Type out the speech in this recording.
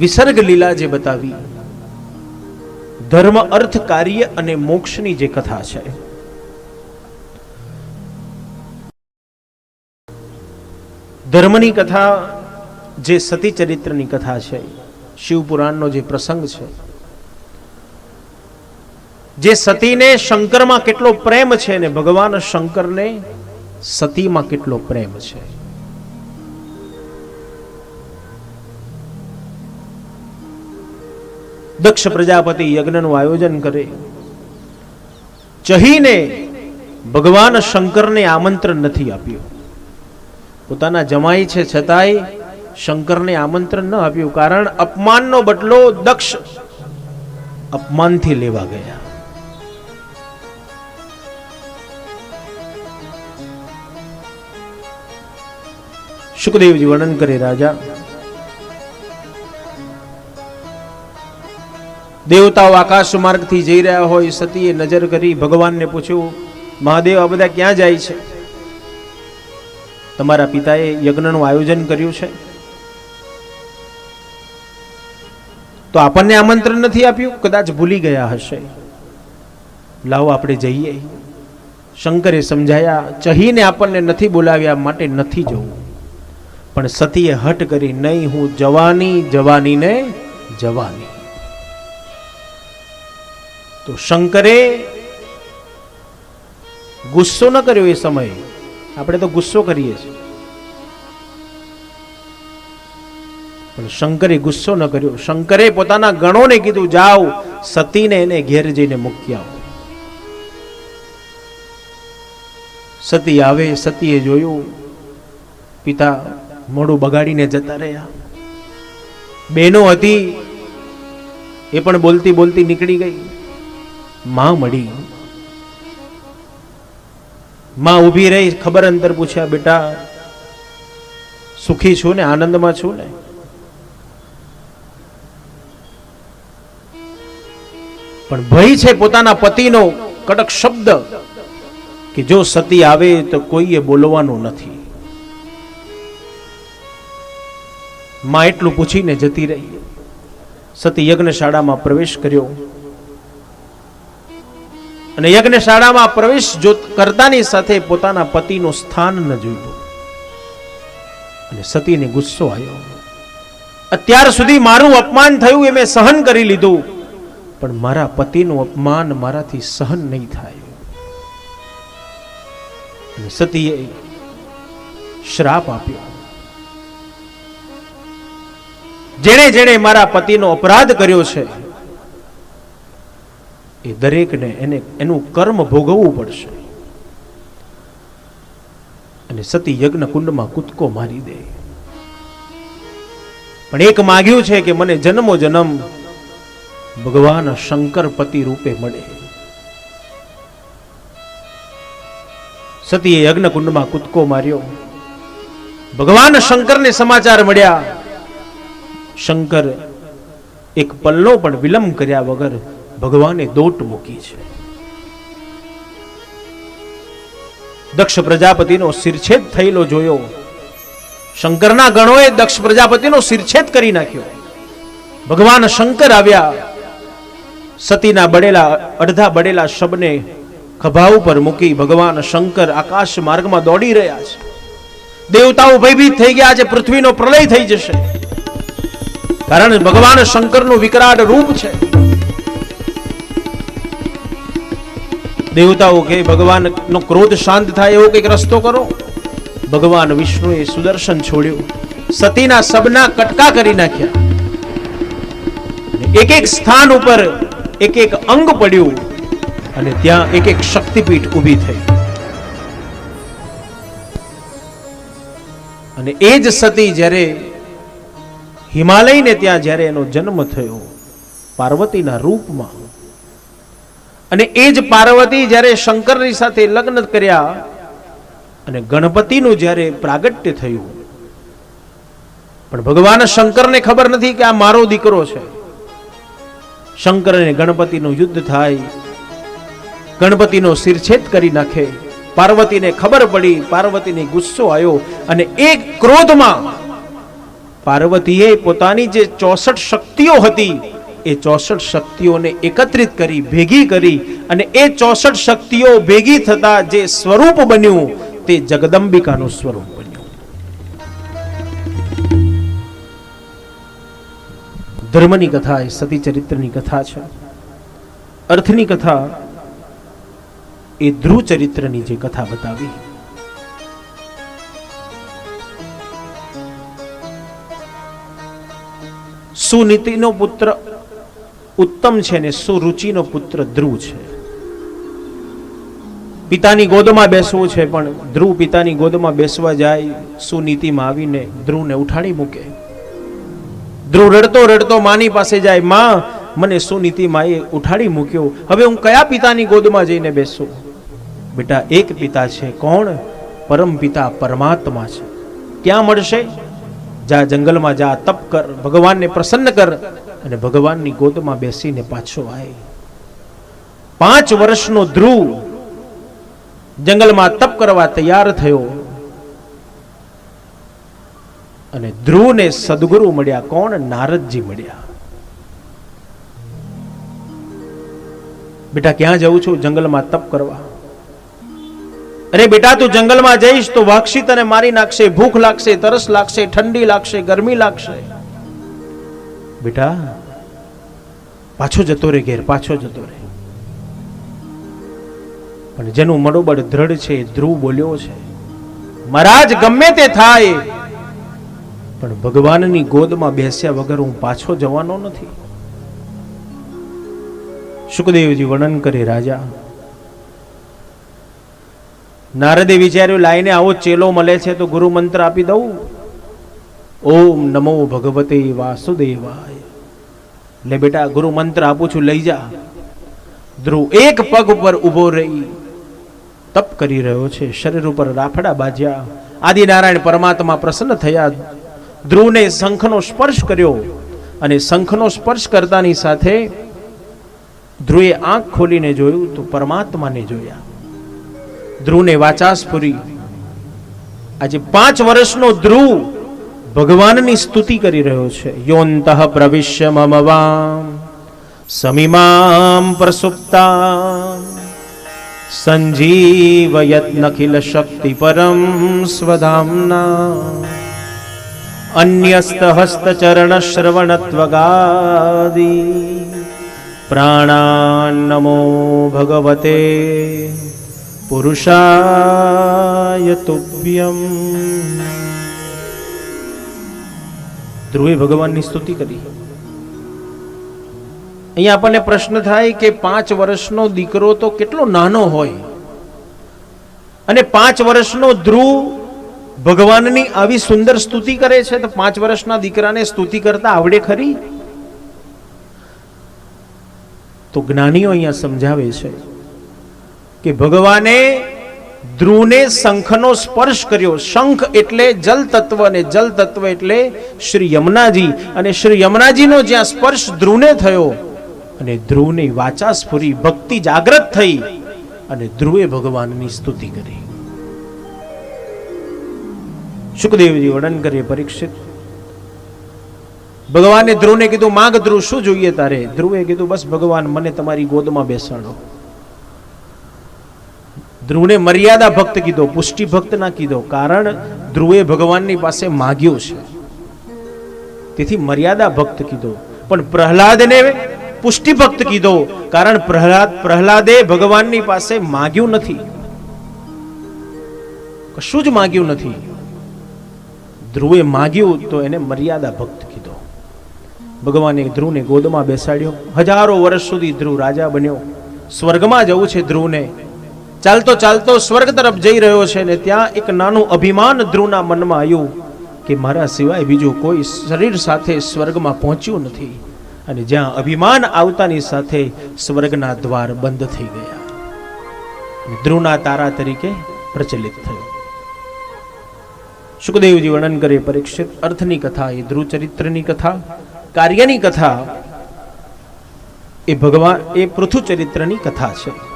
વિસર્ગ લીલા જે બતાવી, ધર્મ અર્થ કાર્ય અને મોક્ષની જે કથા છે. ધર્મની કથા જે સતી ચરિત્રની કથા છે, શિવપુરાણનો જે પ્રસંગ છે, જે સતીને શંકરમાં કેટલો પ્રેમ છે ને ભગવાન શંકરને સતીમાં કેટલો પ્રેમ છે. દક્ષ પ્રજાપતિ યજ્ઞનું આયોજન કરે. ચહીને ભગવાન શંકરને આમંત્રણ નથી આપ્યું. પોતાના જમાઈ છે છતાંય શંકરને આમંત્રણ ન આપ્યું કારણ અપમાનનો બદલો દક્ષ અપમાનથી લેવા ગયા. સુખદેવજી વર્ણન કરે રાજા દેવતાઓ આકાશ માર્ગથી જઈ રહ્યા હોય, સતીએ નજર કરી ભગવાનને પૂછ્યું, મહાદેવ, આ બધા ક્યાં જાય છે? તમારા પિતાએ યજ્ઞનું આયોજન કર્યું છે? તો આપણને આમંત્રણ નથી આપ્યું? કદાચ ભૂલી ગયા હશે. લાવો, આપણે જઈએ. શંકરે સમજાયા, ચહીને આપણને નથી બોલાવ્યા, માટે નથી જવું. પણ સતીએ હટ કરી, નહીં, હું જવાની, જવાનીને જવાની. તો શંકરે ગુસ્સો ન કર્યો એ સમયે. આપણે તો ગુસ્સો કરીએ છીએ. પણ શંકરે ગુસ્સો ન કર્યો. શંકરે પોતાના ગણોને કીધું, જાઓ, સતીને એને ઘેર જઈને મૂકી આવો. સતી આવે, સતીએ જોયું, પિતા મોડું બગાડીને જતા રહ્યા. બેનો હતી, એ પણ બોલતી બોલતી નીકળી ગઈ. માં મળી. માં ઊભી રહી, ખબર અંતર પૂછ્યા, બેટા, સુખી છું ને? આનંદમાં છું ને? પણ ભય છે પોતાના પતિનો કડક શબ્દ કે જો સતી આવે તો કોઈએ બોલવાનું નથી. માં એટલું પૂછીને જતી રહી. સતી યજ્ઞશાળામાં પ્રવેશ કર્યો. અને યજ્ઞશાળામાં પ્રવેશ કરતાની સાથે પોતાના પતિનું સ્થાન ન જોયું. અને સતીને ગુસ્સો આવ્યો. અત્યાર સુધી મારું અપમાન થયું એ મેં સહન કરી લીધું, પણ મારા પતિનું અપમાન મારાથી સહન નહીં થાય. અને સતીએ શ્રાપ આપ્યો. જેણે જેણે મારા પતિનો અપરાધ કર્યો છે એ દરેકને એને એનું કર્મ ભોગવવું પડશે. અને સતી યજ્ઞ કુંડમાં કૂદકો મારી દે. પણ એક માગ્યું છે કે મને જન્મો જન્મ ભગવાન શંકર પતિ રૂપે મળે. સતીએ યજ્ઞ કુંડમાં કૂદકો માર્યો. ભગવાન શંકરને સમાચાર મળ્યા. શંકર એક પલ્લો પણ વિલંબ કર્યા વગર ભગવાને દોટ મૂકી છે. દક્ષ પ્રજાપતિનો શિરછેદ થયેલો જોયો. શંકરના ગણોએ દક્ષ પ્રજાપતિનો શિરછેદ કરી નાખ્યો. ભગવાન શંકર આવ્યા. સતીના બળેલા, અડધા બળેલા શબને ખભા ઉપર મૂકી ભગવાન શંકર આકાશ માર્ગમાં દોડી રહ્યા છે. દેવતાઓ ભયભીત થઈ ગયા છે, પૃથ્વીનો પ્રલય થઈ જશે. કારણ ભગવાન શંકરનું વિકરાળ રૂપ છે. દેવતાઓ કે ભગવાનનો ક્રોધ શાંત થાય એવો કંઈક રસ્તો કરો? ભગવાન વિષ્ણુએ સુદર્શન છોડ્યું. સતીના સબના કટકા કરી નાખ્યા. એક એક સ્થાન ઉપર એક એક અંગ પડ્યું અને ત્યાં એક એક શક્તિપીઠ ઊભી થઈ. અને એ જ સતી જ્યારે હિમાલયને ત્યાં જ્યારે એનો જન્મ થયો, પાર્વતીના રૂપમાં અને એ જ પાર્વતી જ્યારે શંકરની સાથે લગ્ન કર્યા અને ગણપતિનું જ્યારે પ્રાગટ્ય થયું, પણ ભગવાન શંકરને ખબર નથી કે આ મારો દીકરો છે. શંકર અને ગણપતિનું યુદ્ધ થાય, ગણપતિનો શિરછેદ કરી નાખે, પાર્વતીને ખબર પડી, પાર્વતીને ગુસ્સો આવ્યો અને એક ક્રોધમાં પાર્વતીએ પોતાની જે ચોસઠ શક્તિઓ હતી એ ચોસઠ શક્તિઓને એકત્રિત કરી, ભેગી કરી અને એ ચોસઠ શક્તિઓ ભેગી થતા જે સ્વરૂપ બન્યું, તે જગદંબિકાનું સ્વરૂપ બન્યું. ધર્મની કથા એ સતી ચરિત્રની કથા છે. અર્થની કથા એ ધ્રુવ ચરિત્રની જે કથા બતાવી. સુનીતિનો પુત્ર ઉત્તમ છે ને સુરુચિનો પુત્ર ધ્રુવ છે. પિતાની ગોદમાં બેસવું છે, પણ ધ્રુવ પિતાની ગોદમાં બેસવા જાય, સુનીતિમાં આવીને ધ્રુવને ઉઠાડી મૂકે. ધ્રુવ રડતો રડતો માની પાસે જાય, માં, મને સુનીતિ માએ ઉઠાડી મૂક્યો. હવે હું કયા પિતાની ગોદમાં જઈને બેસું? બેટા, એક પિતા છે. કોણ? પરમ પિતા પરમાત્મા છે. ક્યાં મળશે? જા જંગલમાં જા, તપ કર, ભગવાનને પ્રસન્ન કર. અને ભગવાનની ગોદમાં બેસીને પાછો આય. પાંચ વર્ષનો ધ્રુવ જંગલમાં તપ કરવા તૈયાર થયો. અને ધ્રુવને સદગુરુ મળ્યા. કોણ? નારદજી મળ્યા. બેટા, ક્યાં જવું છું? જંગલમાં તપ કરવા. અરે બેટા, તું જંગલમાં જઈશ તો વાક્ષી તને મારી નાખશે. ભૂખ લાગશે, તરસ લાગશે, ઠંડી લાગશે, ગરમી લાગશે. બેટા, પાછો જતો રહે ઘેર, પાછો જતો રહે પણ જેનું મનોબળ દ્રઢ છે ધ્રુવ બોલ્યો છે. મહારાજ, ગમે તે થાય, પણ ભગવાનની ગોદમાં બેસ્યા વગર હું પાછો જવાનો નથી. સુખદેવજી વર્ણન કરે, રાજા, નારદે વિચાર્યું, લાઈને આવો, ચેલો મળે છે, તો ગુરુ મંત્ર આપી દઉં. ઓમ નમો ભગવતે વાસુદેવાય. લે બેટા, ગુરુ મંત્ર આપું છું, લઈ જા. ધ્રુવ એક પગ ઉપર ઊભો રહી તપ કરી રહ્યો છે. શરીર ઉપર રાફડા બાજ્યા. આદિનારાયણ પરમાત્મા પ્રસન્ન થયા. ધ્રુવને શંખનો સ્પર્શ કર્યો અને શંખનો સ્પર્શ કરતાની સાથે ધ્રુવે આંખ ખોલીને જોયું તો પરમાત્માને જોયા. ધ્રુવને વાચાસ પૂરી. આજે પાંચ વર્ષનો ધ્રુવ ભગવાનની સ્તુતિ કરી રહ્યો છે. યોંતઃ પ્રવિશ્ય મમ વામ, સમિમામ પ્રસુપ્તા સંજીવયત્નખિલ શક્તિ પરમ સ્વધામના અન્યસ્ત હસ્તચરણ શ્રવણત્વગાદી પ્રાણાન્નમો ભગવતે. પુરુષાય તુભ્યમ. ધ્રુવે ભગવાનની સ્તુતિ કરી. અહીંયા આપણને પ્રશ્ન થાય કે પાંચ વર્ષનો દીકરો તો કેટલો નાનો હોય? અને પાંચ વર્ષનો ધ્રુવ ભગવાનની આવી સુંદર સ્તુતિ કરે છે તો પાંચ વર્ષના દીકરાને સ્તુતિ કરતા આવડે ખરી? તો જ્ઞાનીઓ અહીંયા સમજાવે છે કે ભગવાને ધ્રુવને શંખનો સ્પર્શ કર્યો. શંખ એટલે જલ તત્વ અને જલ તત્વ એટલે શ્રી યમુનાજી. અને શ્રી યમુનાજીનો જ્યાં સ્પર્શ ધ્રુવને થયો અને ધ્રુવની વાચા સ્ફુરી ભક્તિ જાગ્રત થઈ અને ધ્રુવે ભગવાનની સ્તુતિ કરી. સુખદેવજી વર્ણન કરીએ પરીક્ષિત. ભગવાને ધ્રુવને કીધું, માગ ધ્રુવ, શું જોઈએ તારે? ધ્રુવે કીધું, બસ ભગવાન, મને તમારી ગોદમાં બેસાડો. ધ્રુવને મર્યાદા ભક્ત કીધો, પુષ્ટિ ભક્ત ના કીધો, કારણ ધ્રુવે ભગવાનની પાસે માગ્યો છે. તેથી મર્યાદા ભક્ત કીધો. પણ પ્રહલાદને પુષ્ટિ ભક્ત કીધો, કારણ પ્રહલાદ, પ્રહલાદે ભગવાનની પાસે માગ્યું નથી. કશું જ માગ્યું નથી. ધ્રુવે માગ્યું તો એને મર્યાદા ભક્ત કીધો. ભગવાને ધ્રુવને ગોદમાં બેસાડ્યો. હજારો વર્ષ સુધી ધ્રુવ રાજા બન્યો. સ્વર્ગમાં જવું છે ધ્રુવને. ચાલતો ચાલતો સ્વર્ગ તરફ જઈ રહ્યો છે ને ત્યાં એક નાનું અભિમાન ધ્રુવના મનમાં આવ્યું કે મારા સિવાય બીજું કોઈ શરીર સાથે સ્વર્ગમાં પહોંચ્યું નથી. અને જ્યાં અભિમાન આવતાની સાથે સ્વર્ગના દ્વાર બંધ થઈ ગયા. ધ્રુવના તારા તરીકે પ્રચલિત થયો. સુખદેવજી વર્ણન કરે પરીક્ષિત અર્થની કથા, એ ધ્રુવ ચરિત્રની કથા, કાર્યની કથા, એ ભગવાન, એ પૃથુ ચરિત્રની કથા છે.